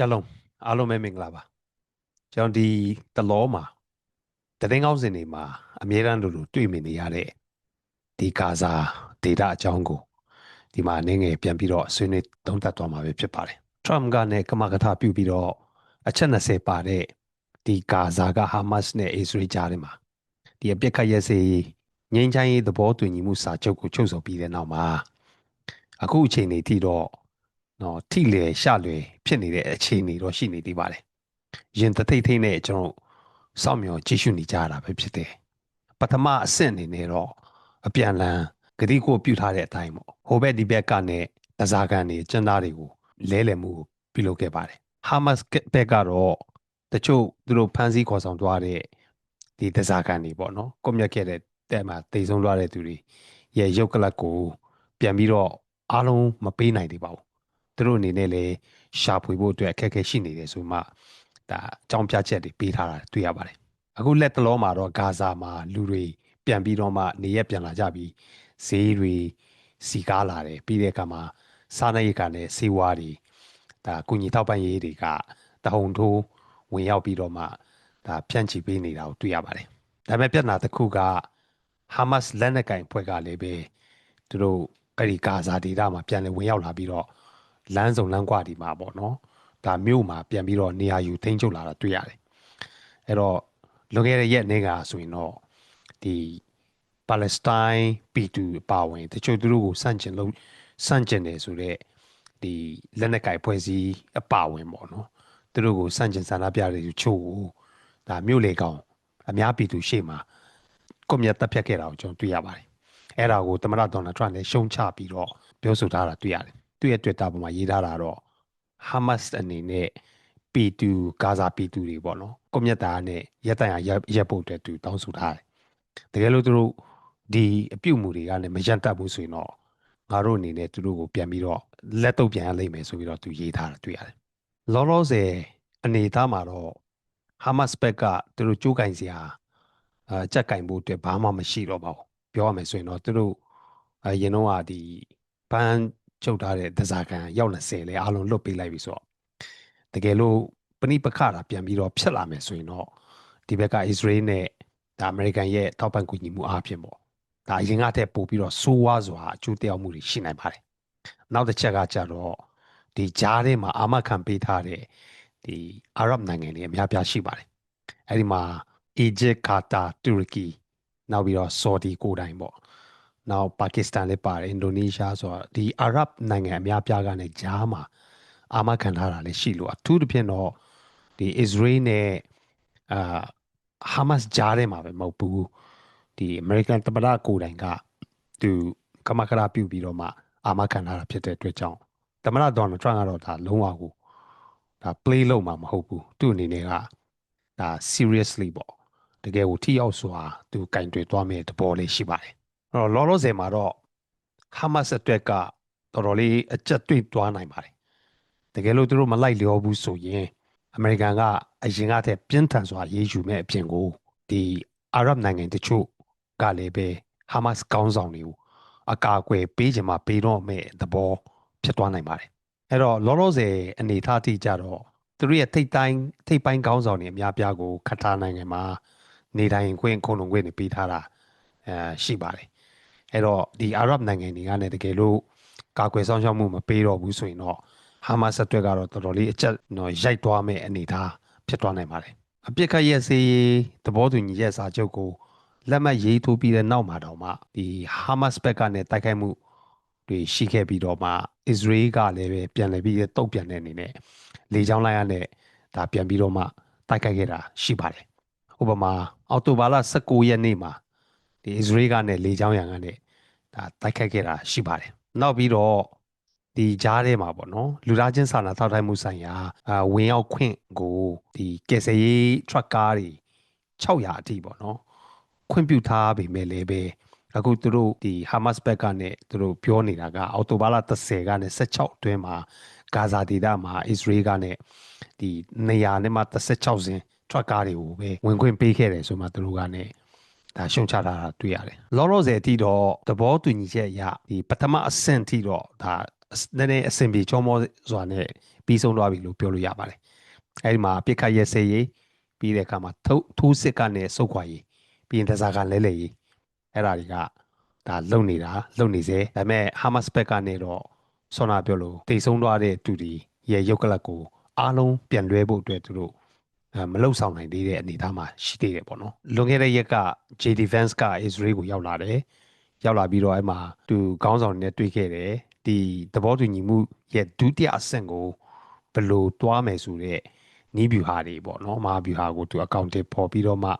ရှလုံးအားလုံးပဲမင်္ဂလာပါကျွန်တော်ဒီတလောမှာတရင်ကောင်းစင်တွေမှာအမြဲတမ်းလိုလိုတွေ့မြင်နေရတဲ့ဒီကာစာဒေတာအကြောင်းကိုဒီမှာအနေငယ်ပြန်ပြီးတော့ဆွေးနွေးသုံးသပ်သွားမှာပဲဖြစ်ပါတယ် Trump ကလည်းကမကထပြုပြီးတော့အချက်20ပါတဲ့ဒီကာဇာကဟာမတ်စ်နဲ့အစ္စရေးကြားထဲမှာဒီအပြစ်ခတ်ရစေငြိမ်းချမ်းရေးသဘောတူညီမှုစာချုပ်ကိုချုပ်ဆိုပြီးတဲ့နောက်မှာအခုအချိန်နေထိတော့ နော်ထိလေရှလွယ်ဖြစ်နေတဲ့အခြေအနေတော့ရှိနေသေးပါတယ်ရင်တထိတ်ထိတ်နဲ့ကျွန်တော်စောင့်မျှော်ကြည့်ရှုနေကြရတာပဲဖြစ်တယ်ပထမအဆင့်အနေနဲ့တော့အပြန်လန်ဂတိကိုပြုထားတဲ့အတိုင်းပေါ့ဟိုဘက်ဒီဘက်ကနဲ့တစားကန်တွေကျန်းသားတွေကိုလဲလှယ်မှုပြုလုပ်ခဲ့ပါတယ်ဟာမတ်စ်ဘက်ကတော့တချို့သူတို့ဖမ်းဆီးခေါ်ဆောင်သွားတဲ့ဒီတစားကန်တွေပေါ့နော်ကွန်မြတ်ခဲ့တဲ့တဲ့မှာတိတ်ဆုံးသွားတဲ့သူတွေရဲ့ရုပ်ကလပ်ကိုပြန်ပြီးတော့အားလုံးမပေးနိုင်သေးပါဘူး သူတို့အနေနဲ့လည်းရှာဖွေဖို့အတွက်အခက်အခဲရှိနေတယ်ဆိုမှဒါအကြောင်းပြချက်တွေပေးထားတာတွေ့ရပါတယ်အခုလက်တလောမှာတော့ဂါဇာမှာလူတွေပြန်ပြီးတော့မှနေရက်ပြန်လာကြပြီးဈေးတွေစီကားလာတယ်ပြီးတဲ့အခါမှာစားနပ်ရိက္ခာနဲ့ဆေးဝါးတွေဒါကုညီထောက်ပံ့ရေးတွေကတဟုန်ထိုးဝင်ရောက်ပြီးတော့မှဒါဖြန့်ချီပေးနေတာကိုတွေ့ရပါတယ်ဒါပေမဲ့ပြဿနာတစ်ခုကဟာမတ်စ်လက်နက်ကင်ဖွဲ့ကလည်းပဲသူတို့အဲ့ဒီဂါဇာဒေသမှာပြန်လည်ဝင်ရောက်လာပြီးတော့ လမ်းစုံလမ်းကွာဒီမှာပေါ့နော်ဒါမြို့မှာပြန်ပြီးတော့နေရာယူထိန်းချုပ်လာတာတွေ့ရတယ်အဲ့တော့လွန်ခဲ့တဲ့ရက်နေ့ကဆိုရင်တော့ဒီပါလက်စတိုင်း P2 အပါဝင်တချို့သူတို့ကိုစန့်ကျင်လို့စန့်ကျင်တယ်ဆိုတော့ဒီလက်နက်ကိုင်ဖွဲ့စည်းအပါဝင်ပေါ့နော်သူတို့ကိုစန့်ကျင်ဆန္ဒပြတဲ့ချို့ကိုဒါမြို့လေကောင်အများပြည်သူရှေ့မှာကွန်မြတ်တပ်ဖြတ်ခဲ့တာကိုကျွန်တော်တွေ့ရပါတယ်အဲ့ဒါကိုသမ္မတဒေါ်နယ်ထရန့်လည်းရှုံချပြီးတော့ပြောဆိုထားတာတွေ့ရတယ် သူ့ရဲ့ Twitter ပေါ်မှာရေးထားတာတော့ Hamas အနေနဲ့ P2 ဂါဇာ P2 တွေပေါ့နော်ကွန်မြတ်သားနဲ့ရက်တိုင်ရက်ဖို့အတွက်သူတောင်းဆိုထားတယ်တကယ်လို့သူတို့ဒီအပြုတ်မှုတွေကလည်းမရန်တက်ဘူးဆိုရင်တော့ငါတို့အနေနဲ့သူတို့ကိုပြန်ပြီးတော့လက်တော့ပြန်ရလိမ့်မယ်ဆိုပြီးတော့သူရေးထားတာတွေ့ရတယ်လောလောဆယ်အနေသားမှာတော့ Hamas ဘက်ကသူတို့ကြိုးကင်စရာအဲကြက်ကင်ဖို့အတွက်ဘာမှမရှိတော့ပါဘူးပြောရမယ်ဆိုရင်တော့သူတို့အရင်တော့ကဒီဘန် ချုပ်ထားတဲ့ဒဇာကန်ရောက်20လဲအားလုံးလွတ်ပေးလိုက်ပြီဆိုတော့တကယ်လို့ပဏိပခတာပြန်ပြီးတော့ဖြစ်လာမယ်ဆိုရင်တော့ဒီဘက်က Israel နဲ့ဒါ American ရဲ့ထောက်ပံ့ကူညီမှုအားဖြင့်ပေါ့ဒါအရင်ကတည်းပို့ပြီးတော့စိုးဝါစွာအကျိုးတရားမှုတွေရှိနိုင်ပါတယ်နောက်တစ်ချက်ကကြတော့ဒီကြားထဲမှာအာမခံပေးထားတဲ့ဒီအာရပ်နိုင်ငံတွေအများပြားရှိပါတယ်အဲ့ဒီမှာ Egypt, Qatar, Turkey နောက်ပြီးတော့ Saudi ကိုယ်တိုင်ပေါ့ နောက်ပါကစ္စတန်လည်းပါတယ်အင်ဒိုနီးရှားဆိုတော့ဒီအာရပ်နိုင်ငံအများပြားကလည်းကြားမှာအာမခံထားတာလည်းရှိလို့အထူးသဖြင့်တော့ဒီ Israel နဲ့အာ Hamas ကြားထဲမှာပဲမဟုတ်ဘူးဒီ American တပဒါကိုယ်တိုင်ကသူကမကရာပြုတ်ပြီးတော့မှအာမခံထားတာဖြစ်တဲ့အတွက်ကြောင့်တမရဒေါ်နယ်ထရန့်ကတော့ဒါလုံးဝကိုဒါ play လုပ်မှာမဟုတ်ဘူးသူ့အနေနဲ့ကဒါ seriously ပေါ့တကယ်ကိုထိရောက်စွာသူကင်တွယ်သွားမယ့်သဘောလေးရှိပါတယ်အဲ့ တော့လောလောဆယ်မှာတော့ဟာမတ်စ်အတွက်ကတော်တော်လေးအကျက်တွေ့သွားနိုင်ပါတယ်တကယ်လို့သူတို့မလိုက်လျောဘူးဆိုရင်အမေရိကန်ကအရင်ကတည်းပြင်းထန်စွာရေးယူမဲ့အပြင်ကိုဒီအာရပ်နိုင်ငံတချို့ကလည်းပဲဟာမတ်စ်ကောင်းဆောင်တွေကိုအကာအကွယ်ပေးချင်မှပေးတော့မဲ့သဘောဖြစ်သွားနိုင်ပါတယ်အဲ့တော့လောလောဆယ်အနေအထားတိကြတော့သူတို့ရဲ့ထိတ်တိုင်းထိတ်ပိုင်းကောင်းဆောင်တွေအများပြားကိုခထားနိုင်ငံမှာနေတိုင်းခွင့်ခုံလုံခွင့်တွေပေးထားတာအဲရှိပါတယ် အဲ့တော့ဒီအာရပ်နိုင်ငံတွေကလည်းတကယ်လို့ကာကွယ်ဆောင်ရှောက်မှုမပေးတော့ဘူးဆိုရင်တော့ဟာမတ်စ်အတွက်ကတော့တော်တော်လေးအချက်တော့ရိုက်သွားမယ့်အနေအထားဖြစ်သွားနိုင်ပါတယ်အပြစ်ခတ်ရဲ့စေးသဘောတူညီချက်စာချုပ်ကိုလက်မှတ်ရေးထိုးပြီးတဲ့နောက်မှာတော့မှဒီဟာမတ်စ်ဘက်ကနဲ့တိုက်ခိုက်မှုတွေရှိခဲ့ပြီးတော့မှအစ္စရေးကလည်းပဲပြန်လည်ပြီးတုတ်ပြန်တဲ့အနေနဲ့လေကြောင်းလိုင်းရတဲ့ဒါပြန်ပြီးတော့မှတိုက်ခိုက်ခဲ့တာရှိပါတယ်ဥပမာအော်တိုဘာလ19ရက်နေ့မှာ ဒီအစ္စရေးကနဲ့လေကြောင်းရန်ကနဲ့ဒါတိုက်ခိုက်ခဲ့တာရှိပါတယ်နောက်ပြီးတော့ဒီကြားထဲမှာပေါ့နော်လူသားချင်းစာနာထောက်ထားမှုဆိုင်ရာအာဝင်ရောက်ခွင့်ကိုဒီကယ်ဆယ်ရေး truck ကားတွေ600အထိပေါ့နော်ခွင့်ပြုထားပေမဲ့လည်းပဲအခုသူတို့ဒီ Hamas ဘက်ကနေသူတို့ပြောနေတာကအော်တိုဘာလ30ကနေ16အတွင်းမှာဂါဇာဒေသမှာ Israel ကနေဒီနေရာနဲ့မှ16စင် truck ကားတွေကိုပဲဝင်ခွင့်ပေးခဲ့တယ်ဆိုမှသူတို့ကနေ ဒါရှုံချထားတာတွေ့ရတယ်လောလောဆယ်အထိတော့သဘောတူညီချက်အရဒီပထမအဆင့်အထိတော့ဒါအစနည်းနည်းအဆင်ပြေချောမောစွာနဲ့ပြီးဆုံးသွားပြီလို့ပြောလို့ရပါတယ်အဲဒီမှာပြစ်ခတ်ရဲစေးရေးပြီးတဲ့အခါမှာထိုးထိုးစစ်ကနေစုတ်ခွာရေးပြီးရင်တစားကလဲလဲရေးအဲ့ဒါတွေကဒါလုံနေတာလုံနေစေဒါပေမဲ့ဟာမတ်စ်ဘက်ကနေတော့ဆောနာပြောလို့တိတ်ဆုံးသွားတဲ့သူတွေရဲ့ရုပ်ကလပ်ကိုအားလုံးပြန်လွှဲဖို့အတွက်သူတို့အဲ မလုံဆောင်နိုင်သေးတဲ့အနေအထားမှာရှိသေးတယ်ပေါ့နော်လွန်ခဲ့တဲ့ရက်က J Defense က Israel ကိုရောက်လာတယ်ရောက်လာပြီးတော့အဲ့မှာသူခေါင်းဆောင်တွေနဲ့တွေ့ခဲ့တယ်ဒီသဘောတူညီမှုရဲ့ဒုတိယအဆင့်ကိုဘယ်လိုတွားမယ်ဆိုတဲ့နီးဗျူဟာတွေပေါ့နော်မဟာဗျူဟာကိုသူ account ပေါ်ပြီးတော့မှ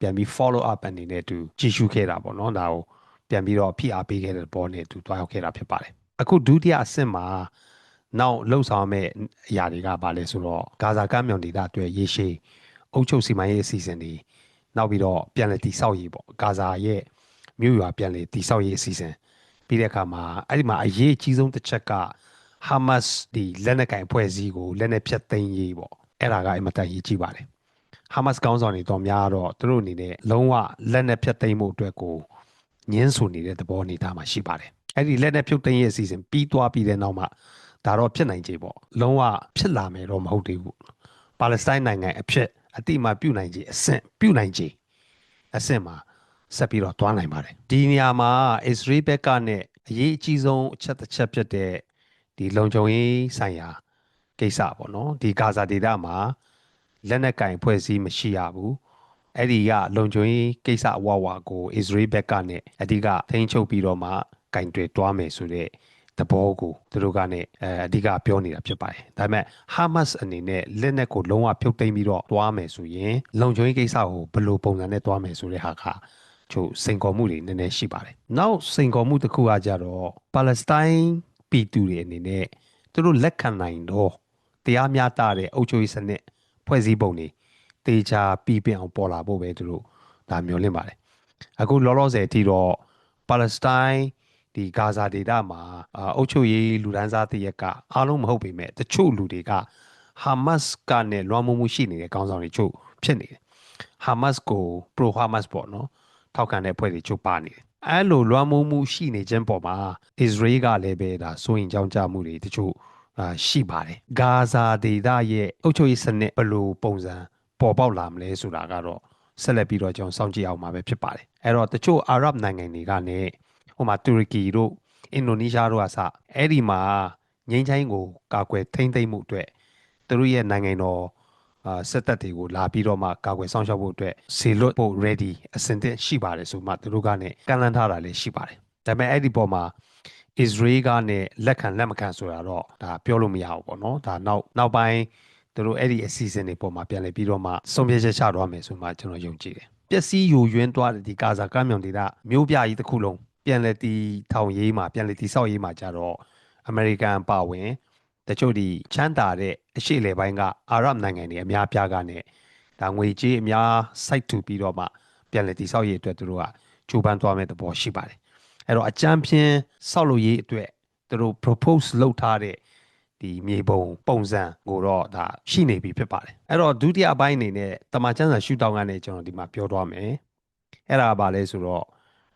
ပြန်ပြီး follow up အနေနဲ့သူကြည့်ရှုခဲ့တာပေါ့နော်ဒါကိုပြန်ပြီးတော့ဖိအားပေးခဲ့တဲ့ဘောနဲ့သူတွားရောက်ခဲ့တာဖြစ်ပါတယ်အခုဒုတိယအဆင့်မှာ နောက်လှုပ်ဆောင်မဲ့အရာတွေကဘာလဲဆိုတော့ဂါဇာကမ်းမြောင်ဒေသအတွက်ရေရှည်အုပ်ချုပ်စီမံရေးအစီအစဉ်တွေနောက်ပြီးတော့ပြန်လည်တည်ဆောက်ရေးပေါ့ဂါဇာရဲ့မြို့ရွာပြန်လည်တည်ဆောက်ရေးအစီအစဉ်ပြီးတဲ့အခါမှာအဲ့ဒီမှာအရေးအကြီးဆုံးတစ်ချက်ကဟာမတ်စ်ဒီလက်နက်ကင်ဖွဲ့စည်းကိုလက်နက်ဖြတ်သိမ်းရေးပေါ့အဲ့ဒါကအင်မတန်ရေးကြီးပါတယ်ဟာမတ်စ်ကောင်းဆောင်တွေတော့များတော့သူတို့အနေနဲ့လုံးဝလက်နက်ဖြတ်သိမ်းမှုအတွက်ကိုညှင်းဆူနေတဲ့သဘောအနေထားမှာရှိပါတယ်အဲ့ဒီလက်နက်ဖြုတ်သိမ်းရေးအစီအစဉ်ပြီးသွားပြီးတဲ့နောက်မှာ ဒါတော့ဖြစ်နိုင်ကြပေါ့လုံးဝဖြစ်လာမယ်တော့မဟုတ်သေးဘူးပါလက်စတိုင်းနိုင်ငံအဖြစ်အတိအမပြုနိုင်ခြင်းအဆင့်ပြုနိုင်ခြင်းအဆင့်မှာဆက်ပြီးတော့တွားနိုင်ပါတယ်ဒီနေရာမှာအစ္စရေးဘက်ကနဲ့အရေးအကြီးဆုံးအချက်တစ်ချက်ဖြစ်တဲ့ဒီလုံခြုံရေးဆိုင်ရာကိစ္စပေါ့နော်ဒီဂါဇာဒေသမှာလက်နက်ကင်ဖွဲ့စည်းမရှိရဘူးအဲ့ဒီကလုံခြုံရေးကိစ္စအဝဝကိုအစ္စရေးဘက်ကနဲ့အဓိကထိန်းချုပ်ပြီးတော့မှကင်တွေတွားမယ်ဆိုတဲ့ သဘောကိုသူတို့ကနဲ့အဲအဓိကပြောနေတာဖြစ်ပါတယ်။ဒါပေမဲ့ဟာမတ်စ်အနေနဲ့လက်နက်ကိုလုံးဝဖြုတ်သိမ်းပြီးတော့တွားမယ်ဆိုရင်လုံခြုံရေးကိစ္စကိုဘယ်လိုပုံစံနဲ့တွားမယ်ဆိုတဲ့ဟာကချို့စိန်ခေါ်မှုတွေနည်းနည်းရှိပါတယ်။နောက်စိန်ခေါ်မှုတစ်ခုကကြတော့ပါလက်စတိုင်းပြည်သူတွေအနေနဲ့သူတို့လက်ခံနိုင်တော့တရားမျှတတဲ့အုပ်ချုပ်ရေးစနစ်ဖွဲ့စည်းပုံတွေတေချာပြည်ပြအောင်ပေါ်လာဖို့ပဲသူတို့ဒါမျှော်လင့်ပါတယ်။အခုလောလောဆယ်အထိတော့ပါလက်စတိုင်း ဒီဂါဇာဒေသမှာအုပ်ချုပ်ရေးလူဒန်းစားတရက်ကအားလုံးမဟုတ်ပေမဲ့တချို့လူတွေကဟာမတ်စ်ကနဲ့လွှမ်းမိုးမှုရှိနေတဲ့ခေါင်းဆောင်တွေချို့ဖြစ်နေတယ်။ဟာမတ်စ်ကိုပရိုဟာမတ်စ်ပေါ့နော်။ထောက်ခံတဲ့ဖွဲ့တွေချို့ပါနေတယ်။အဲလိုလွှမ်းမိုးမှုရှိနေခြင်းပေါ်မှာအစ္စရေးကလည်းပဲဒါစိုးရင်ကြောင်းကြမှုတွေတချို့အာရှိပါတယ်။ဂါဇာဒေသရဲ့အုပ်ချုပ်ရေးစနစ်ဘယ်လိုပုံစံပေါ်ပေါက်လာမလဲဆိုတာကတော့ဆက်လက်ပြီးတော့ကျွန်တော်စောင့်ကြည့်အောင်မှာပဲဖြစ်ပါတယ်။အဲ့တော့တချို့အာရပ်နိုင်ငံတွေကလည်း ဟိုမှာတူရကီတို့အင်ဒိုနီးရှားတို့ကစအဲ့ဒီမှာငိမ့်ချိုင်းကိုကာကွယ်ထိမ့်သိမ့်မှုအတွက်သူတို့ရဲ့နိုင်ငံတော်အာစစ်တပ်တွေကိုလာပြီးတော့မှကာကွယ်ဆောင်ရှောက်ဖို့အတွက်ဆေလွတ်ဖို့ ready အဆင်သင့်ရှိပါတယ်ဆိုမှသူတို့ကလည်းကန့်လန့်ထားတာလည်းရှိပါတယ်ဒါပေမဲ့အဲ့ဒီပေါ်မှာ Israel ကနဲ့လက်ခံလက်မခံဆိုတာတော့ဒါပြောလို့မရဘူးပေါ့နော်ဒါနောက်နောက်ပိုင်းသူတို့အဲ့ဒီအစီအစဉ်တွေပေါ်မှာပြန်လည်ပြီးတော့မှဆုံးဖြတ်ချက်ချသွားမယ်ဆိုမှကျွန်တော်ယုံကြည်တယ်ပျက်စီးယိုယွင်းသွားတဲ့ဒီကာဇာကမ်းမြောင်ဒေသမျိုးပြကြီးတစ်ခုလုံး ပြန်လည်တည်ထောင်ရေးမှာပြန်လည်တည်ဆောက်ရေးမှာကြတော့အမေရိကန်ပါဝင်တချို့ဒီချမ်းသာတဲ့အရှေ့လေပိုင်းကအာရပ်နိုင်ငံတွေအများပြားကနဲ့ဒါငွေကြေးအများစိုက်ထူပြီးတော့မှပြန်လည်တည်ဆောက်ရေးအတွက်သူတို့ကကြိုးပမ်းသွားမဲ့သဘောရှိပါတယ်အဲ့တော့အကြမ်းဖျင်းဆောက်လုပ်ရေးအတွက်သူတို့ propose လုပ်ထားတဲ့ဒီမြေပုံပုံစံကိုတော့ဒါရှိနေပြီဖြစ်ပါတယ်အဲ့တော့ဒုတိယအပိုင်းအနေနဲ့တမန်ကျန်းစာရှုထောင့်ကနေကျွန်တော်ဒီမှာပြောသွားမယ်အဲ့ဒါကဘာလဲဆိုတော့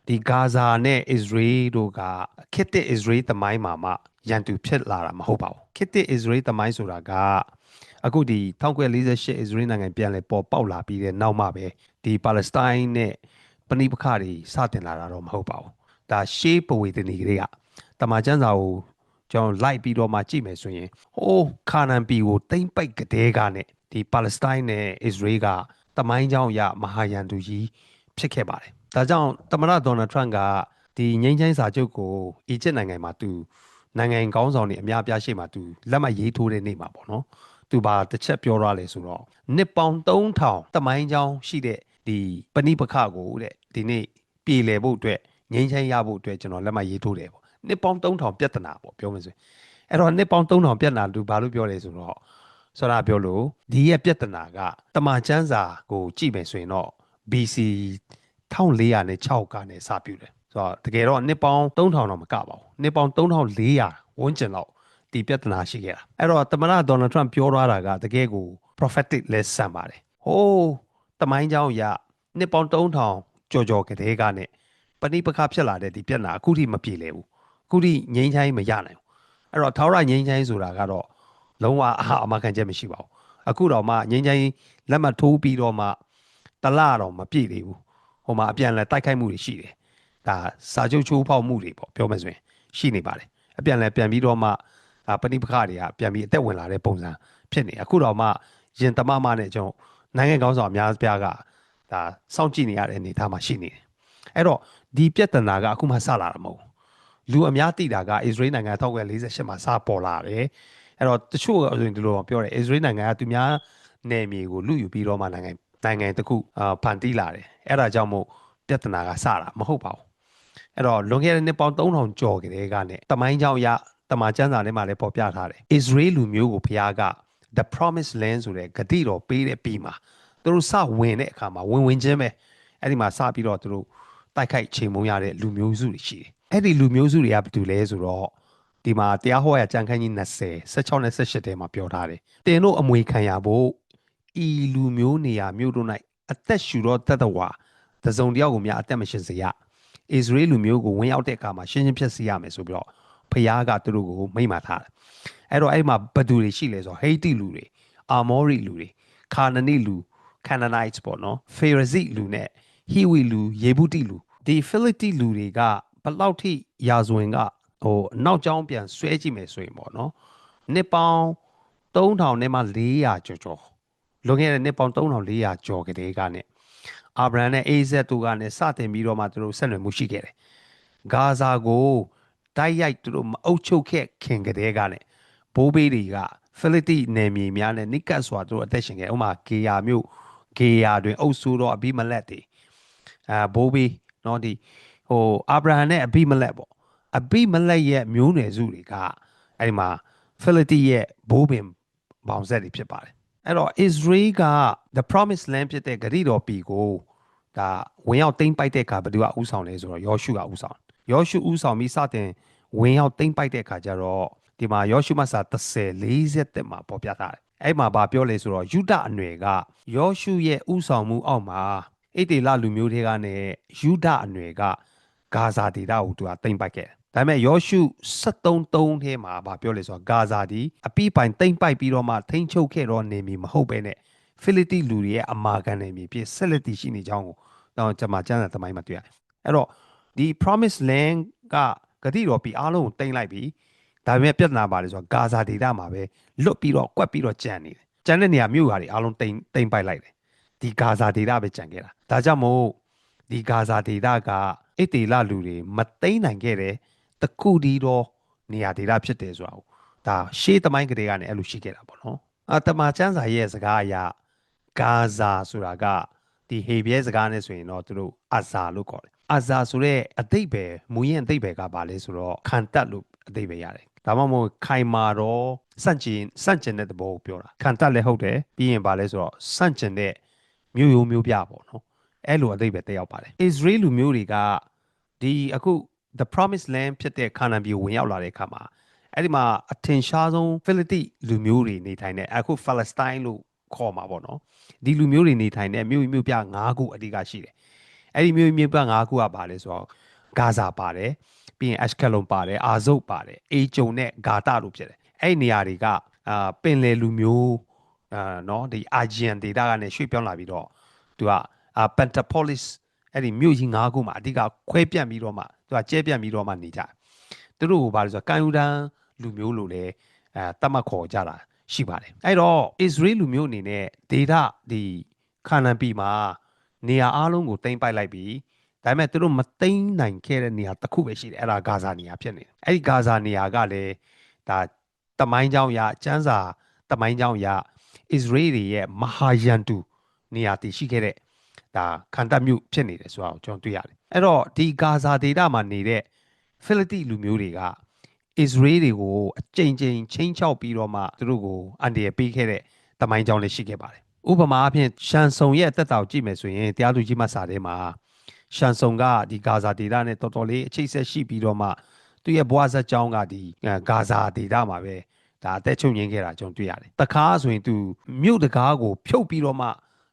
ဒီဂါဇာနဲ့အစ္စရေးတို့ကခေတ်တဲ့အစ္စရေးသမိုင်းမှာမှရန်သူဖြစ်လာတာမဟုတ်ပါဘူးခေတ်တဲ့အစ္စရေးသမိုင်းဆိုတာကအခုဒီ1948အစ္စရေးနိုင်ငံပြန်လဲပေါ်ပေါက်လာပြီးတဲ့နောက်မှပဲဒီပါလက်စတိုင်းနဲ့ပဏိပခတွေစတင်လာတာတော့မဟုတ်ပါဘူးဒါရှေးပဝေသနီကလေးကတမန်ကျမ်းစာကိုကျွန်တော်လိုက်ပြီးတော့မှကြည့်မယ်ဆိုရင်ဟိုးခါနန်ပီကိုတိမ့်ပိုက်ကတဲ့ကနဲ့ဒီပါလက်စတိုင်းနဲ့အစ္စရေးကတမိုင်းကြောင်းရမဟာရန်သူကြီးဖြစ်ခဲ့ပါတယ် ဒါကြောင့်သမ္မတဒေါ်နယ်ထရန့်ကဒီငိမ့်ချိုင်းစာချုပ်ကိုအီဂျစ်နိုင်ငံမှာသူနိုင်ငံကောင်းဆောင်တွေအများပြားရှိမှသူလက်မှတ်ရေးထိုးတဲ့နေ့မှာပေါ့နော်သူဘာတစ်ချက်ပြောရလဲဆိုတော့နှစ်ပေါင်း3000တမိုင်းချောင်းရှိတဲ့ဒီပဏိပခကိုတဲ့ဒီနေ့ပြည်လည်ဖို့အတွက်ငိမ့်ချိုင်းရဖို့အတွက်ကျွန်တော်လက်မှတ်ရေးထိုးတယ်ပေါ့နှစ်ပေါင်း3000ပြဿနာပေါ့ပြောမယ်ဆိုရင်အဲ့တော့နှစ်ပေါင်း3000ပြဿနာသူဘာလို့ပြောလဲဆိုတော့ဆိုတာပြောလို့ဒီရဲ့ပြဿနာကတမန်ကျမ်းစာကိုကြည့်မယ်ဆိုရင်တော့ BC 1406ကနေစပြုတယ်ဆိုတော့တကယ်တော့နှစ်ပေါင်း3000တော့မကပါဘူးနှစ်ပေါင်း3400ဝန်းကျင်လောက်ဒီပြဿနာရှိခဲ့တာအဲ့တော့သမ္မတဒေါ်နယ်ထရန့်ပြောထားတာကတကယ်ကို prophetic လဲဆန်ပါတယ်ဟိုးတမိုင်းเจ้าရနှစ်ပေါင်း3000ကြော်ကြော်ကလေးကနဲ့ပဏိပခဖြစ်လာတဲ့ဒီပြဿနာအခုထိမပြေလည်ဘူးအခုထိငြိမ်းချမ်းမရနိုင်ဘူး အဲ့တော့ထာဝရငြိမ်းချမ်းရေးဆိုတာကတော့လုံးဝအဟာအမခံချက်မရှိပါဘူးအခုတော့မှငြိမ်းချမ်းရေးလက်မှတ်ထိုးပြီးတော့မှတလတော့မပြည့်သေးဘူး ဟိုမှာအပြန်လဲတိုက်ခိုက်မှုတွေရှိတယ်ဒါစာချုပ်ချိုးဖောက်မှုတွေပေါ့ပြောမယ်ဆိုရင်ရှိနေပါတယ်အပြန်လဲပြန်ပြီးတော့မှဒါပဏိပခတွေကပြန်ပြီးအသက်ဝင်လာတဲ့ပုံစံဖြစ်နေအခုတော့မှရင်တမမနဲ့ကျွန်တော်နိုင်ငံကောင်းဆောင်အများပြားကဒါစောင့်ကြည့်နေရတဲ့အနေအထားမှာရှိနေတယ်အဲ့တော့ဒီပြဿနာကအခုမှစလာတာမဟုတ်လူအများသိတာကအစ္စရေးနိုင်ငံ1948မှာစပေါ်လာတယ်အဲ့တော့တချို့ဆိုရင်ဒီလိုပြောတယ်အစ္စရေးနိုင်ငံကသူများနယ်မြေကိုလူယူပြီးတော့မှနိုင်ငံ နိုင်ငံတစ်ခုအာဖန်တီးလာတယ်အဲ့ဒါကြောင့်မို့ပြဿနာကစတာမဟုတ်ပါဘူးအဲ့တော့လွန်ခဲ့တဲ့နှစ်ပေါင်း3000ကျော်ကလေးကနဲ့တမိုင်းကြောင်ရတမန်ကျမ်းစာထဲမှာလည်းပေါ်ပြထားတယ်။ Israel လူမျိုးကိုဘုရားက the promised land ဆိုတဲ့ဂတိတော်ပေးတဲ့ပြီးမှာသူတို့စဝင်တဲ့အခါမှာဝင်ဝင်ချင်းပဲအဲ့ဒီမှာစပြီးတော့သူတို့တိုက်ခိုက်ချိန်မုံရတဲ့လူမျိုးစုတွေရှိတယ်။အဲ့ဒီလူမျိုးစုတွေကဘာတူလဲဆိုတော့ဒီမှာတရားဟောရကြံခန်းကြီး20 16နဲ့18ထဲမှာပြောထားတယ်။တင်တို့အမွေခံရဖို့ ဤလူမျိုးနေရာမြို့တို့၌အသက်ရှူတော့တသက်ဝါတစုံတယောက်ကိုများအသက်မရှင်စေရ။ဣသရေလလူမျိုးကိုဝင်ရောက်တဲ့အခါမှာရှင်းရှင်းဖြစ်စေရမယ်ဆိုပြီးတော့ဖျားကသူတို့ကိုမိမ့်မာထားတယ်အဲ့တော့အဲ့မှာဘသူတွေရှိလဲဆိုတော့ဟိတိလူတွေအာမောရိလူတွေခါနနိလူ Canaanites ပေါ့နော် Pharisee လူနဲ့ဟီဝီလူယေဗုတိလူဒီ Philistine လူတွေကဘလောက်ထိရာဇဝင်ကဟိုနောက်ကျောင်းပြန်ဆွဲကြည့်မယ်ဆိုရင်ပေါ့နော်နှစ်ပေါင်း3000နဲ့မှ400ကျော်ကျော် လွန်ခဲ့တဲ့နှစ်ပေါင်း3400ကျော်ကလေးကနဲ့အာဗရန်နဲ့အေဇက်တို့ကနဲ့စတင်ပြီးတော့မှသူတို့ဆက်နွယ်မှုရှိခဲ့တယ်။ဂါဇာကိုတိုက်ရိုက်သူတို့မအုပ်ချုပ်ခဲ့ခင်ကတည်းကနဲ့ဘိုးဘေးတွေကဖိလိတိနယ်မြေများနဲ့နိကတ်စွာသူတို့အသက်ရှင်ခဲ့။ဥပမာဂေယာမြို့ဂေယာတွင်အုပ်ဆိုးတော့အဘိမလက်တွေအဲဘိုးဘေးနော်ဒီဟိုအာဗြဟံနဲ့အဘိမလက်ပေါ့အဘိမလက်ရဲ့မျိုးနွယ်စုတွေကအဲဒီမှာဖိလိတိရဲ့ဘိုးဘင်ဘောင်ဆက်တွေဖြစ်ပါတယ် အဲ့တော့ Israel က the promised land ဖြစ်တဲ့ဂရိတော်ပြည်ကိုဒါဝင်ရောက်သိမ်းပိုက်တဲ့အခါဘယ်သူကဥဆောင်လဲဆိုတော့ယောရှုကဥဆောင်ယောရှုဥဆောင်ပြီးစတင်ဝင်ရောက်သိမ့်ပိုက်တဲ့အခါကျတော့ဒီမှာယောရှုမဆာ30 40တက်မှာပေါ်ပြထားတယ်အဲ့မှာဗာပြောလဲဆိုတော့ယူဒအနွယ်ကယောရှုရဲ့ဥဆောင်မှုအောက်မှာအိတေလလူမျိုးတွေကနဲ့ယူဒအနွယ်ကဂါဇာဒေသကိုသူကသိမ့်ပိုက်ခဲ့တယ် ဒါပေမဲ့ယောရှု73တုံးထဲမှာဗာပြောလဲဆိုတော့ဂါဇာဒီအပိပိုင်သိမ့်ပိုက်ပြီးတော့မှထိန်းချုပ်ခဲ့တော့နေမီမဟုတ်ပဲနဲ့ဖိလိတိလူတွေရဲ့အမာခံနေမီဖြစ်ဆက်လက်တည်ရှိနေကြောင်းကိုတော့ကျွန်မကျမ်းစာသမိုင်းမှာတွေ့ရတယ်အဲ့တော့ဒီ promise land ကဂတိတော်ပြီးအားလုံးကိုတင်လိုက်ပြီဒါပေမဲ့ပြဿနာပါလေဆိုတော့ဂါဇာဒေသမှာပဲလွတ်ပြီးတော့ကွက်ပြီးတော့ကြံနေတယ်ကြံတဲ့နေရာမြို့ဟာတွေအားလုံးတင်တင်ပိုက်လိုက်တယ်ဒီဂါဇာဒေသပဲကြံခဲ့တာဒါကြောင့်မို့ဒီဂါဇာဒေသကအိတေလလူတွေမသိမ့်နိုင်ခဲ့တဲ့ တခုတည်းသောနေရာဒေသဖြစ်တယ်ဆိုတာကိုဒါရှေးသမိုင်းကလေးကနေအဲ့လိုရှိခဲ့တာပေါ့နော်အတမချန်းစာရဲ့စကားအရဂါဇာဆိုတာကဒီဟေဘရဲစကားနဲ့ဆိုရင်တော့သူတို့အဇာလို့ခေါ်တယ်အဇာဆိုတဲ့အတိတ်ပဲမူရင်အတိတ်ပဲကပါလဲဆိုတော့ခံတက်လို့အတိတ်ပဲရတယ်ဒါမှမဟုတ်ခိုင်မာတော့စန့်ကျင်စန့်ကျင်တဲ့သဘောကိုပြောတာခံတက်လည်းဟုတ်တယ်ပြီးရင်ပါလဲဆိုတော့စန့်ကျင်တဲ့မျိုးရိုးမျိုးပြပေါ့နော်အဲ့လိုအတိတ်ပဲတက်ရောက်ပါတယ် Israel လူမျိုးတွေကဒီအခု the promised land ဖြစ်တဲ့ခါနန်ပြည်ဝင်ရောက်လာတဲ့အခါမှာအဲ့ဒီမှာအထင်ရှားဆုံးဖိလိတိလူမျိုးတွေနေထိုင်တဲ့အခု Palestine လို့ခေါ်မှာပေါ့နော်ဒီလူမျိုးတွေနေထိုင်တဲ့မြို့မြို့ပြ၅ခုအဓိကရှိတယ်အဲ့ဒီမြို့မြို့ပြ၅ခုကပါလဲဆိုတော့ဂါဇာပါတယ်ပြီးရင်အရှ်ကလုံပါတယ်အာဇုတ်ပါတယ်အေဂျုံနဲ့ဂါတာလို့ဖြစ်တယ်အဲ့ဒီနေရာတွေကအာပင်လယ်လူမျိုးအာနော်ဒီအာဂျီယန်ဒေတာကနေရွှေ့ပြောင်းလာပြီးတော့သူကအာပန်တာပိုလစ် အဲ့ဒီမြို့ကြီး၅ခုမှာအဓိကခွဲပြန့်ပြီးတော့မှသူကကျဲပြန့်ပြီးတော့မှနေကြသူတို့ကိုဘာလို့ဆိုတော့ကံယူတန်းလူမျိုးလို့လည်းအဲတတ်မှတ်ခေါ်ကြတာရှိပါတယ်အဲ့တော့အစ္စရေးလူမျိုးအနေနဲ့ဒေတာဒီခါနန်ပြည်မှာနေရာအားလုံးကိုတိမ့်ပိုက်လိုက်ပြီးဒါပေမဲ့သူတို့မတိမ့်နိုင်ခဲ့တဲ့နေရာတစ်ခုပဲရှိတယ်အဲ့ဒါဂါဇာနေရာဖြစ်နေတယ်အဲ့ဒီဂါဇာနေရာကလည်းဒါတမိုင်းကြောင်းရအကျန်းစာတမိုင်းကြောင်းရအစ္စရေးတွေရဲ့မဟာယန်တူနေရာတည်ရှိခဲ့တဲ့ ဒါခံတပ်မှုဖြစ်နေတယ်ဆိုတာကိုကျွန်တော်တွေ့ရတယ်အဲ့တော့ဒီဂါဇာဒေသမှာနေတဲ့ဖိလတိလူမျိုးတွေက Israel တွေကိုအကြိမ်ကြိမ်ချင်းချောက်ပြီးတော့မှသူတို့ကိုအန္တရာယ်ပေးခဲ့တဲ့တမိုင်းကြောင်းလည်းရှိခဲ့ပါတယ်ဥပမာအဖြစ်ရှန်ဆုံရဲ့တက်တာကိုကြည့်မယ်ဆိုရင်တရားသူကြီးမဆာထဲမှာရှန်ဆုံကဒီဂါဇာဒေသနဲ့တော်တော်လေးအခြေဆက်ရှိပြီးတော့မှသူ့ရဲ့ဘွားဆက်ကြောင်းကဒီဂါဇာဒေသမှာပဲဒါအသက်ချုပ်ငင်းခဲ့တာကျွန်တော်တွေ့ရတယ်။တကားဆိုရင်သူမြို့တကားကိုဖြုတ်ပြီးတော့မှ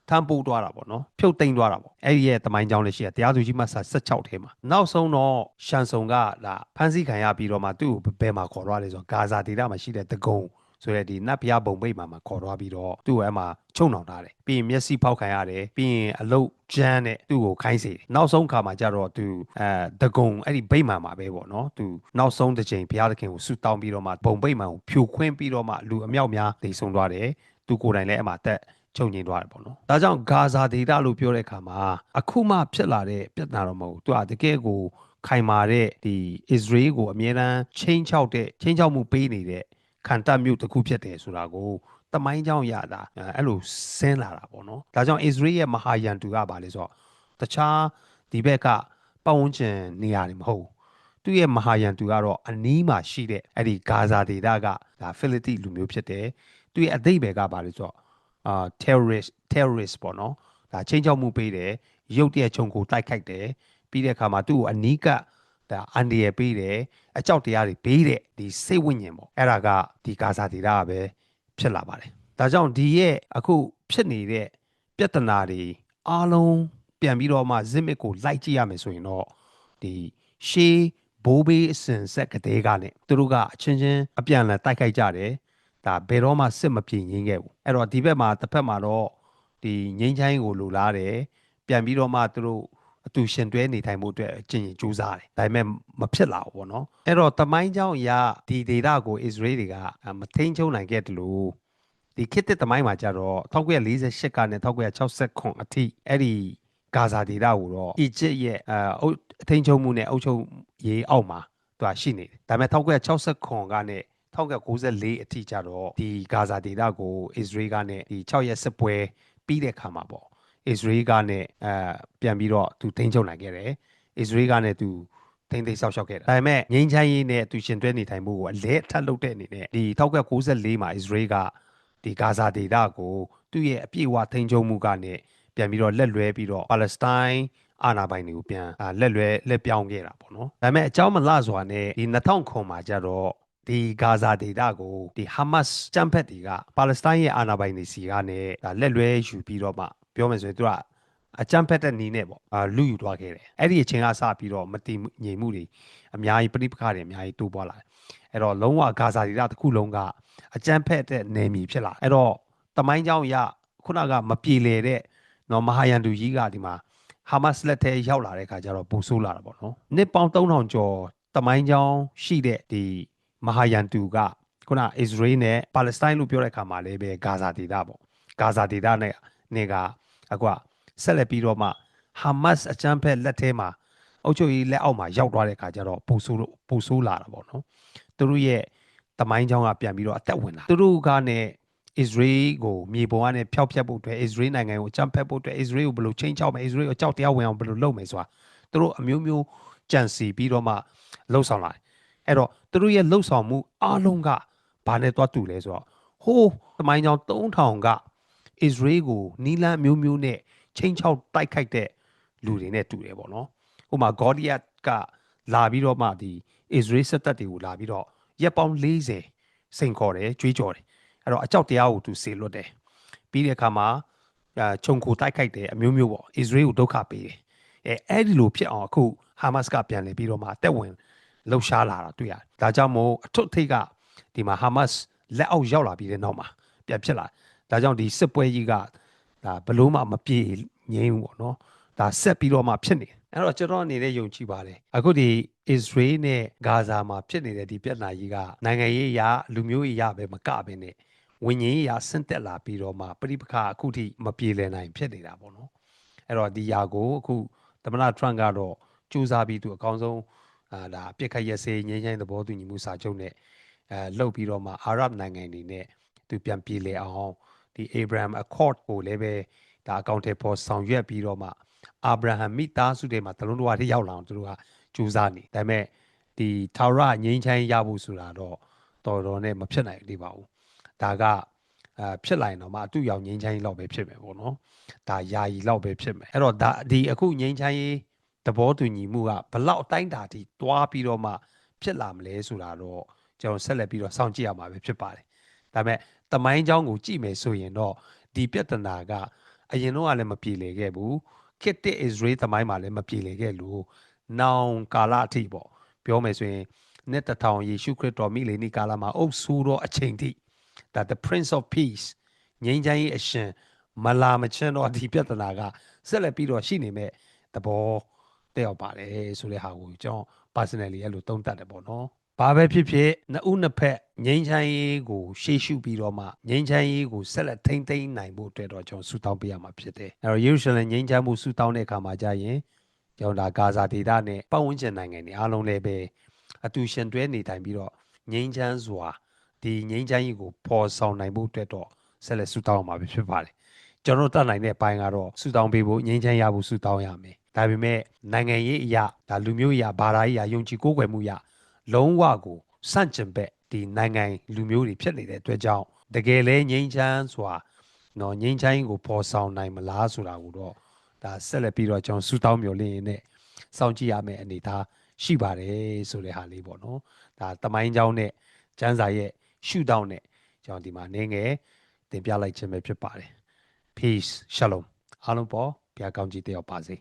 ထမ်းပိုးသွားတာပေါ့နော်ဖြုတ်သိမ်းသွားတာပေါ့အဲ့ဒီရဲ့တမိုင်းကြောင်းလေးရှိရတရားသူကြီးမှဆာ16ထဲမှာနောက်ဆုံးတော့ရှန်ဆုံကဒါဖန်ဆီးခံရပြီးတော့မှသူ့ကိုဘယ်မှာခေါ်သွားလဲဆိုတော့ဂါဇာဒေသမှာရှိတဲ့တကုံဆိုတဲ့ဒီနတ်ဖျားဘုံဘိတ်မှာမှာခေါ်သွားပြီးတော့သူ့ကိုအဲ့မှာချုံနှောင်ထားတယ်ပြီးရင်မျက်စိဖောက်ခံရတယ်ပြီးရင်အလုတ်ကျန်းနဲ့သူ့ကိုခိုင်းစေတယ်နောက်ဆုံးခါမှာကျတော့သူအဲတကုံအဲ့ဒီဘိတ်မှာမှာပဲပေါ့နော်သူနောက်ဆုံးတစ်ချိန်ဘုရားသခင်ကိုဆုတောင်းပြီးတော့မှဘုံဘိတ်မှာကိုဖြိုခွင်းပြီးတော့မှလူအမြောက်များတိတ်ဆုံးသွားတယ်သူကိုယ်တိုင်လည်းအဲ့မှာတက် ချုပ်ငြိမ်သွားတယ်ပေါ့နော်။ဒါကြောင့်ဂါဇာဒေသလို့ပြောတဲ့အခါမှာအခုမှဖြစ်လာတဲ့ပြဿနာတော့မဟုတ်ဘူး။သူကတကယ်ကိုခိုင်မာတဲ့ဒီအစ္စရေးကိုအမြဲတမ်းချင်းချောက်တဲ့ချင်းချောက်မှုပေးနေတဲ့ခံတပ်မျိုးတစ်ခုဖြစ်တယ်ဆိုတာကိုတမိုင်းကြောင်းရတာအဲ့လိုဆင်းလာတာပေါ့နော်။ဒါကြောင့်အစ္စရေးရဲ့မဟာယန်တူကပါလေဆိုတော့တခြားဒီဘက်ကပတ်ဝန်းကျင်နေရာတွေမဟုတ်ဘူး။သူ့ရဲ့မဟာယန်တူကတော့အနီးမှာရှိတဲ့အဲ့ဒီဂါဇာဒေသကဒါဖိလိတိလူမျိုးဖြစ်တယ်။သူ့ရဲ့အသိဘယ်ကပါလေဆိုတော့ အာ terrorist terrorist ပေါ့နော်ဒါချင်းချောက်မှုပေးတယ်ရုပ်တရက်ခြုံကိုတိုက်ခိုက်တယ်ပြီးတဲ့အခါမှာသူ့ကိုအနီးကဒါအန်ဒီရပေးတယ်အကြောက်တရားတွေပေးတဲ့ဒီစိတ်ဝိညာဉ်ပေါ့အဲ့ဒါကဒီကာစာဒေတာကပဲဖြစ်လာပါတယ်ဒါကြောင့်ဒီရဲ့အခုဖြစ်နေတဲ့ပြဿနာတွေအားလုံးပြန်ပြီးတော့မှဇစ်မစ်ကိုလိုက်ကြည့်ရမယ်ဆိုရင်တော့ဒီရှေးဘိုးဘေးအစဉ်ဆက်ကတဲ့ကနဲ့သူတို့ကအချင်းချင်းအပြန်အလှန်တိုက်ခိုက်ကြတယ် ဒါဘယ်တော့မှစစ်မပြေငင်းခဲ့ဘူးအဲ့တော့ဒီဘက်မှာတစ်ဖက်မှာတော့ဒီငိမ့်ချိုင်းကိုလိုလားတယ်ပြန်ပြီးတော့မှသူတို့အတူရှင်တွဲနေထိုင်မှုအတွက်အကျင့်ကြိုးစားတယ်ဒါပေမဲ့မဖြစ်လာဘူးပေါ့နော်အဲ့တော့တမိုင်းကြောင်းအရာဒီဒေတာကိုအစ္စရေးတွေကမထိန်ချုံနိုင်ခဲ့တယ်လို့ဒီခေတ်သစ်တမိုင်းမှာကြတော့1948ကနေ1969အထိအဲ့ဒီဂါဇာဒေတာကိုတော့အီဂျစ်ရဲ့အအထိန်ချုံမှုနဲ့အုပ်ချုပ်ရေးအောက်မှာသူကရှိနေတယ်ဒါပေမဲ့1969ကနေ 1994အထိကျတော့ဒီဂါဇာဒေသကိုအစ္စရေးကနဲ့ဒီ6ရက်စစ်ပွဲပြီးတဲ့ခါမှာပေါ့အစ္စရေးကနဲ့အဲပြန်ပြီးတော့သူထိန်းချုပ်နိုင်ခဲ့တယ်အစ္စရေးကနဲ့သူထိန်းသိမ်းဆောက်ရှောက်ခဲ့တာဒါပေမဲ့ငင်းချမ်းရေးနဲ့သူရှင်တွဲနေထိုင်မှုကိုအလဲအထက်လုပ်တဲ့အနေနဲ့ဒီ1994မှာအစ္စရေးကဒီဂါဇာဒေသကိုသူ့ရဲ့အပြည့်အဝထိန်းချုပ်မှုကနေပြန်ပြီးတော့လက်လွဲပြီးတော့ပါလက်စတိုင်းအာဏာပိုင်တွေကိုပြန်လက်လွဲလက်ပြောင်းခဲ့တာပေါ့နော်ဒါပေမဲ့အကြောင်းမလှစွာနဲ့ဒီ2000မှာကျတော့ ဒီဂါဇာဒေသကိုဒီဟာမတ်စတမ်ဖက်တွေကပါလက်စတိုင်းရဲ့အာဏာပိုင်တွေစီကနေဒါလက်လွဲယူပြီးတော့မှပြောမယ်ဆိုရင်သူကအကြမ်းဖက်တဲ့နီးနဲ့ပေါ့အာလူယူသွားခဲ့တယ်အဲ့ဒီအချိန်ကစပြီးတော့မတည်ငြိမ်မှုတွေအများကြီးပြိပခါတွေအများကြီးတိုးပွားလာတယ်အဲ့တော့လုံးဝဂါဇာဒေသတစ်ခုလုံးကအကြမ်းဖက်တဲ့နယ်မြေဖြစ်လာအဲ့တော့တမိုင်းကြောင်းရခုနကမပြေလည်တဲ့နော်မဟာယန်တူကြီးကဒီမှာဟာမတ်စ်လက်ထဲရောက်လာတဲ့ခါကျတော့ပူဆိုးလာတာပေါ့နော်နှစ်ပေါင်း3000ကျော်တမိုင်းကြောင်းရှိတဲ့ဒီ မဟာယန်တူကခုနအစ္စရေးနဲ့ပါလက်စတိုင်းလို့ပြောတဲ့အခါမှာလည်းပဲဂါဇာဒေသပေါ့ဂါဇာဒေသနဲ့နေကအခုဆက်လက်ပြီးတော့မှဟာမတ်စ်အကြမ်းဖက်လက်ထဲမှာအုပ်ချုပ်ရေးလက်အောက်မှာရောက်သွားတဲ့အခါကျတော့ပူဆိုးလို့ပူဆိုးလာတာပေါ့နော်သူတို့ရဲ့တမိုင်းချောင်းကပြန်ပြီးတော့အသက်ဝင်လာသူတို့ကနဲ့အစ္စရေးကိုမြေပေါ်ကနေဖျောက်ဖျက်ဖို့အတွက်အစ္စရေးနိုင်ငံကိုအကြမ်းဖက်ဖို့အတွက်အစ္စရေးကိုဘယ်လိုချိန်ချောက်မယ်အစ္စရေးကိုကြောက်တရားဝင်အောင်ဘယ်လိုလုပ်မယ်ဆိုတာသူတို့အမျိုးမျိုးကြံစီပြီးတော့မှလှုပ်ဆောင်လာတယ် အဲ့တော့သူတို့ရဲ့လှုပ်ဆောင်မှုအားလုံးကဘာနဲ့တွားတူလဲဆိုတော့ဟိုးသမိုင်းကြောင်3000ကအစ္စရေးကိုနီလန်မျိုးမျိုးနဲ့ချိန်ချောက်တိုက်ခိုက်တဲ့လူတွေနဲ့တူတယ်ပေါ့နော်ဟိုမှာဂေါဒီယတ်ကလာပြီးတော့မှဒီအစ္စရေးစစ်တပ်တွေကိုလာပြီးတော့ရက်ပေါင်း40စိန်ခေါ်တယ်ကြွေးကြော်တယ်အဲ့တော့အကြောက်တရားကိုသူစေလွတ်တယ်ပြီးတဲ့အခါမှာခြုံခိုတိုက်ခိုက်တယ်အမျိုးမျိုးပေါ့အစ္စရေးကိုဒုက္ခပေးတယ်အဲအဲ့ဒီလိုဖြစ်အောင်အခုဟာမတ်စ်ကပြန်လည်ပြီးတော့မှတက်ဝင် လှုပ်ရှားလာတာတွေ့ရတယ်။ဒါကြောင့်မို့အထွတ်ထိပ်ကဒီမှာဟာမတ်စ်လက်အောက်ရောက်လာပြီးတဲ့နောက်မှာပြန်ဖြစ်လာ။ဒါကြောင့်ဒီစစ်ပွဲကြီးကဒါဘလို့မှမပြေငြိမ်းဘူးပေါ့နော်။ဒါဆက်ပြီးတော့မှဖြစ်နေ။အဲ့တော့ကျွန်တော်အနေနဲ့ယုံကြည်ပါတယ်။အခုဒီအစ္စရေးနဲ့ဂါဇာမှာဖြစ်နေတဲ့ဒီပြဿနာကြီးကနိုင်ငံရေးအရာလူမျိုးရေးအရာပဲမကဘဲနဲ့ဝิญဉ်ရေးအရာဆင့်တက်လာပြီးတော့မှပြိပခါအခုထိမပြေလည်နိုင်ဖြစ်နေတာပေါ့နော်။အဲ့တော့ဒီຢာကိုအခုသမ္မတထရန့်ကတော့ကြိုးစားပြီးသူအကောင်းဆုံး အာဒါပြစ်ခတ်ရစေငြိမ်းချမ်းသဘောတူညီမှုစာချုပ်နဲ့အဲလှုပ်ပြီးတော့မှအာရဗ်နိုင်ငံတွေနဲ့သူပြန်ပြေလည်အောင်ဒီ Abraham Accord ကိုလည်းပဲဒါအကောင့်ထဲပေါ်ဆောင်ရွက်ပြီးတော့မှအာဗြဟံမိသားစုတွေမှာတလုံးတော်တွေရောက်လာအောင်သူတို့ကကြိုးစားနေဒါပေမဲ့ဒီထာဝရငြိမ်းချမ်းရဖို့ဆိုတာတော့တော်တော်နဲ့မဖြစ်နိုင်သေးပါဘူးဒါကအာဖြစ်လာရင်တော့မှအတူရောက်ငြိမ်းချမ်းရေးလောက်ပဲဖြစ်မယ်ပေါ့နော်ဒါယာယီလောက်ပဲဖြစ်မယ်အဲ့တော့ဒါဒီအခုငြိမ်းချမ်းရေး သဘောတူညီမှုကဘလောက်အတိုင်းတာထိတွားပြီးတော့မှဖြစ်လာမလဲဆိုတာတော့ကျွန်တော်ဆက်လက်ပြီးတော့စောင့်ကြည့်ရမှာပဲဖြစ်ပါတယ်ဒါပေမဲ့တမိုင်းเจ้าကိုကြည့်မယ်ဆိုရင်တော့ဒီပြဿနာက အရင်တော့ကလည်းမပြေလည်ခဲ့ဘူးခေတ်တစ်အစ္စရေးသမိုင်းမှာလည်းမပြေလည်ခဲ့လို့နောင်ကာလအထိပေါ့ပြောမယ်ဆိုရင်နှစ်တစ်ထောင်ယေရှုခရစ်တော်မိလေနိကာလမှာအုပ်ဆိုးသောအချိန်ထိဒါ the prince of peace ငြိမ်းချမ်းရေးအရှင်မလာမချင်းတော့ဒီပြဿနာကဆက်လက်ပြီးတော့ရှိနေမဲ့သဘော တက်ရောက်ပါတယ်ဆိုတဲ့ဟာကိုကျွန်တော် personally အဲ့လိုသုံးသပ်တယ်ပေါ့နော်ဘာပဲဖြစ်ဖြစ်နှစ်ဦးနှစ်ဖက်ငြိမ်းချမ်းရေးကိုရှေ့ရှုပြီးတော့မှငြိမ်းချမ်းရေးကိုဆက်လက်ထိန်းသိမ်းနိုင်ဖို့အတွက်တော့ကျွန်တော်ဆုတောင်းပေးရမှာဖြစ်တယ်အဲ့တော့ယေရုရှလင်ငြိမ်းချမ်းမှုဆုတောင်းတဲ့အခါမှာကြာရင်ကျွန်တော်ဒါဂါဇာဒေသနဲ့ပတ်ဝန်းကျင်နိုင်ငံတွေအားလုံးလည်းပဲအတူရှင်တွဲနေထိုင်ပြီးတော့ငြိမ်းချမ်းစွာဒီငြိမ်းချမ်းရေးကိုပေါ်ဆောင်နိုင်ဖို့အတွက်တော့ဆက်လက်ဆုတောင်းရမှာပဲဖြစ်ပါတယ်ကျွန်တော်တတ်နိုင်တဲ့အပိုင်းကတော့ဆုတောင်းပေးဖို့ငြိမ်းချမ်းရဖို့ဆုတောင်းရမယ် ဒါပေမဲ့နိုင်ငံရေးအရာဒါလူမျိုးအရာဘာသာရေးအရာယုံကြည်ကိုးကွယ်မှုအရာလုံးဝကိုစန့်ကျင်ဘက်ဒီနိုင်ငံလူမျိုးတွေဖြစ်နေတဲ့အတွက်ကြောင့်တကယ်လဲငြိမ်းချမ်းစွာနော်ငြိမ်းချမ်းရေးကိုပေါ်ဆောင်နိုင်မလားဆိုတာကိုတော့ဒါဆက်လက်ပြီးတော့ကျွန်တော်ဆူတောင်းမျှော်လင့်ရင်းနဲ့စောင့်ကြည့်ရမယ့်အနေအထားရှိပါတယ်ဆိုတဲ့ဟာလေးပေါ့နော်ဒါတမိုင်းเจ้าနဲ့ကျန်းစာရဲ့ရှုထောင့်နဲ့ကျွန်တော်ဒီမှာနေငယ်တင်ပြလိုက်ခြင်းပဲဖြစ်ပါတယ် peace shalom အားလုံးပေါ်ဘုရားကောင်းကြီးတယောက်ပါစေ